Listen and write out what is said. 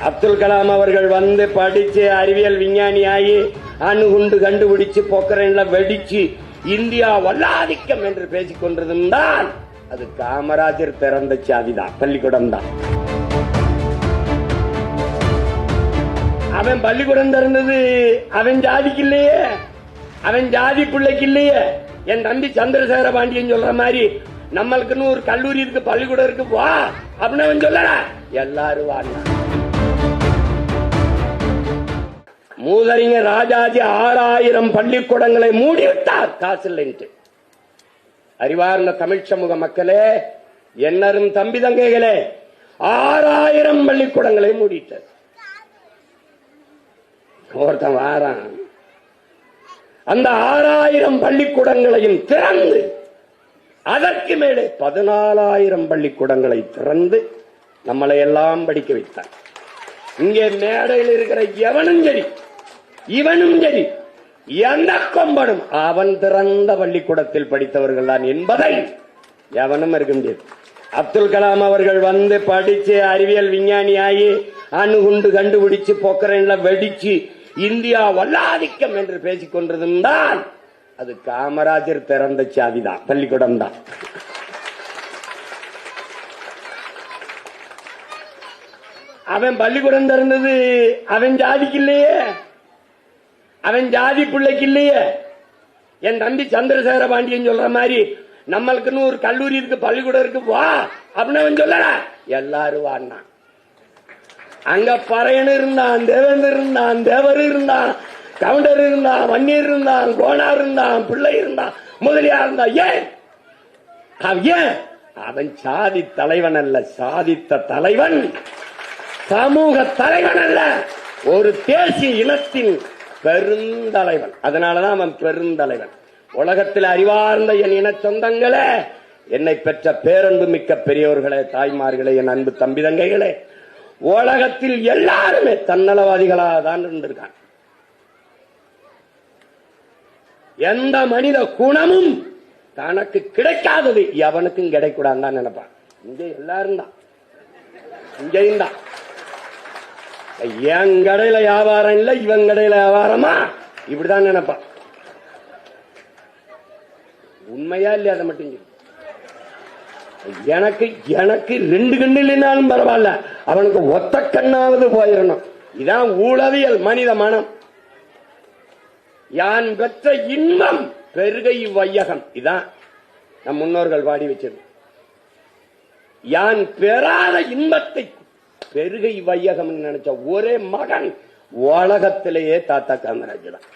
அப்துல் கலாம் அவர்கள் வந்து படிச்சு அறிவியல் விஞ்ஞானியாகி அணுகுண்டு கண்டுபிடிச்சு பொக்கரன்ல வெடிச்சு இந்தியா வல்லாதிக்கம் என்று பேசிக் கொண்டிருந்தால் அது காமராஜர் பிறந்த சாதிதான் பள்ளிக்கூடம் தான். அவன் பள்ளிக்கூடம் திறந்தது அவன் ஜாதிக்கு இல்லையே அவன் ஜாதி பிள்ளைக்கு இல்லையே என் தம்பி சந்திரசேகர பாண்டியன் சொல்ற மாதிரி நம்மளுக்குன்னு ஒரு கல்லூரி இருக்கு பள்ளிக்கூடம் இருக்கு வா அப்படின்னு அவன் சொல்லல. எல்லாரும் வாங்க. மூதறிஞர் ராஜாஜி ஆறாயிரம் பள்ளிக்கூடங்களை மூடிவிட்டார். காசு இல்லைன்ட்டு அறிவார்ந்த தமிழ் சமூக மக்களே என்னரும் தம்பி தங்கைகளே ஆறாயிரம் பள்ளிக்கூடங்களை மூடிட்டார். ஒருத்தன் வாரான். அந்த ஆறாயிரம் பள்ளிக்கூடங்களையும் திறந்து அதற்கு மேலே பதினாலாயிரம் பள்ளிக்கூடங்களை திறந்து நம்மளை எல்லாம் படிக்க வைத்தார் இங்கே மேடையில் இருக்கிற எவனும் சரி இவனும் சரி. எந்த கொம்பனும் அவன் திறந்த பள்ளிக்கூடத்தில் படித்தவர்கள் தான் என்பதை எவனும் இருக்க முடியாது. அப்துல் கலாம் அவர்கள் வந்து படிச்சு அறிவியல் விஞ்ஞானியாகி அணுகுண்டு கண்டுபிடிச்சு பொக்கரன்ல வெடிச்சு இந்தியா வல்லாதிக்கம் என்று பேசிக் கொண்டிருந்தால் அது காமராஜர் திறந்த சாதிதான் பள்ளிக்கூடம் தான். அவன் பள்ளிக்கூடம் திறந்தது அவன் ஜாதிக்கு இல்லையே அவன் ஜாதி பிள்ளைக்கு இல்லையே. என் தம்பி சந்திரசேகர பாண்டியன் சொல்ற மாதிரி நம்மளுக்குன்னு ஒரு கல்லூரி இருக்கு பள்ளிக்கூடம் இருக்கு வா அப்படின்னு அவன் சொல்லல. எல்லாரும் வான்னா. அங்க பறையன் இருந்தான் தேவேந்தர் இருந்தான் தேவர் இருந்தான் கவுண்டர் இருந்தான் வன்னியர் இருந்தான் கோனார் இருந்தான் பிள்ளை இருந்தான் முதலியார் இருந்தான். ஏன்? ஏன்? அவன் சாதி தலைவன் அல்ல சாதித்த தலைவன். சமூக தலைவன் அல்ல. ஒரு தேசிய இனத்தின் பெருந்தலைவன். அதனாலதான் அவன் பெருந்தலைவன். உலகத்தில் அறிவார்ந்த என் இன சொந்தங்களே என்னை பெற்ற பேரன்பு மிக்க பெரியவர்களே தாய்மார்களே என் அன்பு தம்பி தங்கைகளே உலகத்தில் எல்லாருமே தன்னலவாதிகளாக தான் இருந்திருக்கான் எந்த மனித குணமும் தனக்கு கிடைக்காதது எவனுக்கும் கிடைக்கூடாதுன்னு நினைப்பான். இங்க எல்லாரும் தான் இங்கேயும் தான் என் கடையில வியாபாரம் இல்ல இவன் கடையில வியாபாரமா? இப்படிதான் நினைப்பான். உண்மையா இல்லையா அதை மட்டும் எனக்கு எனக்கு ரெண்டு கண்ணு இல்லைனாலும் பரவாயில்ல. அவனுக்கு ஒத்த கண்ணாவது போயிடணும் இதான் ஊழவியல் மனித மனம். யான் பெற்ற இன்பம் பெருகை வையகம் இதான் நம் முன்னோர்கள் பாடி வச்சது. யான் பெறாத இன்பத்தை பெருகை வையகம் நினைச்ச ஒரே மகன் உலகத்திலேயே தாத்தா காமராஜ் தான்